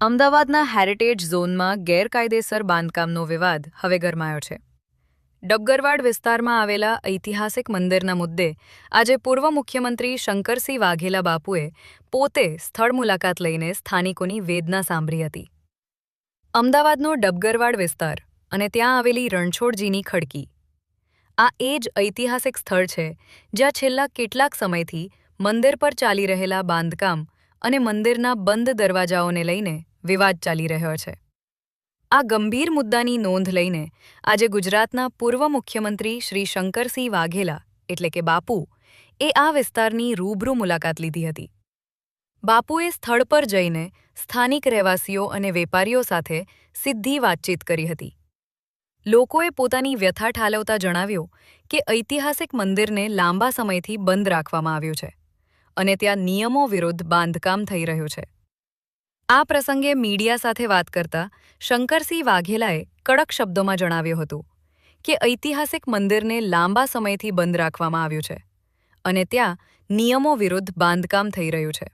અમદાવાદના હેરિટેજ ઝોનમાં ગેરકાયદેસર બાંધકામનો વિવાદ હવે ગરમાયો છે. ડબગરવાડ વિસ્તારમાં આવેલા ઐતિહાસિક મંદિરના મુદ્દે આજે પૂર્વ મુખ્યમંત્રી શંકરસિંહ વાઘેલા બાપુએ પોતે સ્થળ મુલાકાત લઈને સ્થાનિકોની વેદના સાંભળી હતી. અમદાવાદનો ડબગરવાડ વિસ્તાર અને ત્યાં આવેલી રણછોડજીની ખડકી. આ એ જ ઐતિહાસિક સ્થળ છે જ્યાં છેલ્લા કેટલાક સમયથી મંદિર પર ચાલી રહેલા બાંધકામ અને મંદિરના બંધ દરવાજાઓને લઈને વિવાદ ચાલી રહ્યો છે. આ ગંભીર મુદ્દાની નોંધ લઈને આજે ગુજરાતના પૂર્વ મુખ્યમંત્રી શ્રી શંકરસિંહ વાઘેલા, એટલે કે બાપુ, એ આ વિસ્તારની રૂબરૂ મુલાકાત લીધી હતી. બાપુએ સ્થળ પર જઈને સ્થાનિક રહેવાસીઓ અને વેપારીઓ સાથે સીધી વાતચીત કરી હતી. લોકોએ પોતાની વ્યથા ઠાલવતા જણાવ્યું કે ઐતિહાસિક મંદિરને લાંબા સમયથી બંધ રાખવામાં આવ્યું છે અને ત્યાં નિયમો વિરુદ્ધ બાંધકામ થઈ રહ્યું છે. આ પ્રસંગે મીડિયા સાથે વાત કરતા શંકરસિંહ વાઘેલાએ કડક શબ્દોમાં જણાવ્યું હતું કે ઐતિહાસિક મંદિરને લાંબા સમયથી બંધ રાખવામાં આવ્યું છે અને ત્યાં નિયમો વિરુદ્ધ બાંધકામ થઈ રહ્યું છે.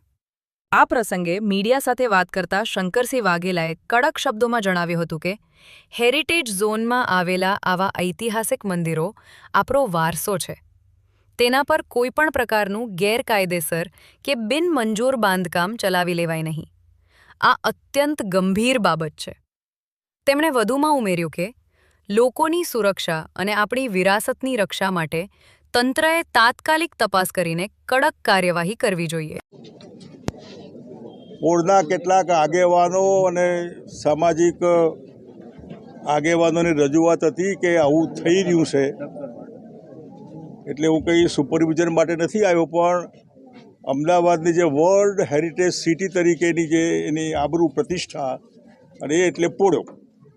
આ પ્રસંગે મીડિયા સાથે વાત કરતા શંકરસિંહ વાઘેલાએ કડક શબ્દોમાં જણાવ્યું હતું કે, હેરિટેજ ઝોનમાં આવેલા આવા ઐતિહાસિક મંદિરો આપણો વારસો છે. તેના પર કોઈપણ પ્રકારનું ગેરકાયદેસર કે બિનમંજૂર બાંધકામ ચલાવી લેવાય નહીં. આ અત્યંત ગંભીર બાબત છે. તેમણે વધુમાં ઉમેર્યું કે, લોકોની સુરક્ષા અને આપણી વિરાસતની રક્ષા માટે તંત્રએ તાત્કાલિક તપાસ કરીને કડક કાર્યવાહી કરવી જોઈએ. પોળના કેટલાક આગેવાનો અને સામાજિક આગેવાનોની રજૂઆત હતી કે આવું થઈ રહ્યું છે. એટલે હું કંઈ સુપરવિઝન માટે નથી આવ્યો, પણ અમદાવાદની જે વર્લ્ડ હેરિટેજ સિટી તરીકેની જે એની આબરૂ પ્રતિષ્ઠા અને એ એટલે પોળો.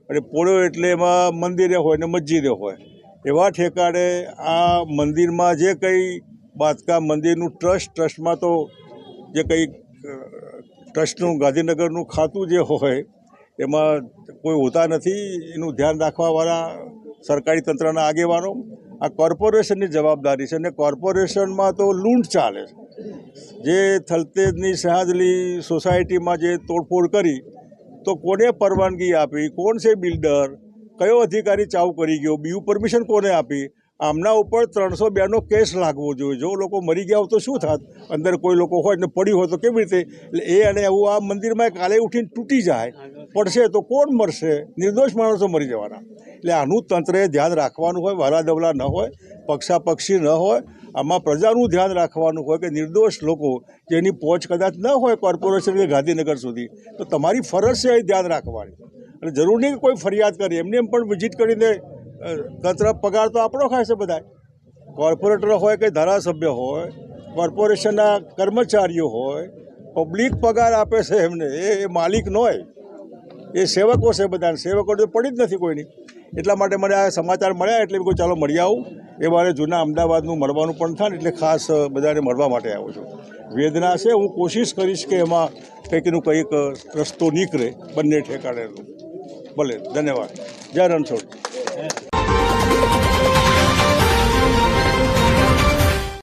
અને પોળો એટલે એમાં મંદિરે હોય ને મસ્જિદે હોય. એવા ઠેકાણે આ મંદિરમાં જે કંઈ બાંધકામ મંદિરનું ટ્રસ્ટ, ટ્રસ્ટમાં તો જે કંઈ ટ્રસ્ટનું ગાંધીનગરનું ખાતું જે હોય, એમાં કોઈ હોતા નથી. એનું ધ્યાન રાખવાવાળા સરકારી તંત્રના આગેવાનો આ કોર્પોરેશનની જવાબદારી છે અને કોર્પોરેશનમાં તો લૂંટ ચાલે છે. જે થલતેજની સહાદલી સોસાયટીમાં જે તોડફોડ કરી, તો કોને પરવાનગી આપી? કોણ છે બિલ્ડર? કયો અધિકારી ચાવ કરી ગયો? બીયું પરમિશન કોને આપી? આમના ઉપર ત્રણસો બેનો કેસ લાગવો જોઈએ. જો લોકો મરી ગયા હોય તો શું થાત? અંદર કોઈ લોકો હોય ને પડ્યું હોય તો કેવી રીતે? એટલે એ અને એવું આ મંદિરમાં કાલે ઉઠીને તૂટી જાય. પડશે તો કોણ મરશે? નિર્દોષ માણસો મરી જવાના. એટલે આનું તંત્રએ ધ્યાન રાખવાનું હોય વાલા દવલા ન હોય, પક્ષાપક્ષી ન હોય, આમાં પ્રજાનું ધ્યાન રાખવાનું હોય કે નિર્દોષ લોકો જેની પહોંચ કદાચ ન હોય કોર્પોરેશન કે ગાંધીનગર સુધી, તો તમારી ફરજ છે એ ધ્યાન રાખવાની. અને જરૂર નહીં કે કોઈ ફરિયાદ કરે. એમને એમ પણ વિઝિટ કરીને તંત્ર પગાર તો આપણો ખાય છે બધા કોર્પોરેટર હોય કે ધારાસભ્ય હોય, કોર્પોરેશનના કર્મચારીઓ હોય, પબ્લિક પગાર આપે છે એમને. એ માલિક ન હોય એ સેવકો છે બધા સેવકો તો પડી જ નથી કોઈની. એટલા માટે મને આ સમાચાર મળ્યા એટલે કોઈ ચાલો મળી આવું. એ મારે જૂના અમદાવાદનું મળવાનું પણ થાય એટલે ખાસ બધાને મળવા માટે આવું છું. વેદના છે, હું કોશિશ કરીશ કે એમાં કંઈકનું કંઈક રસ્તો નીકળે, બંને ઠેકાણેનું ભલે, ધન્યવાદ. જય રણછોડ.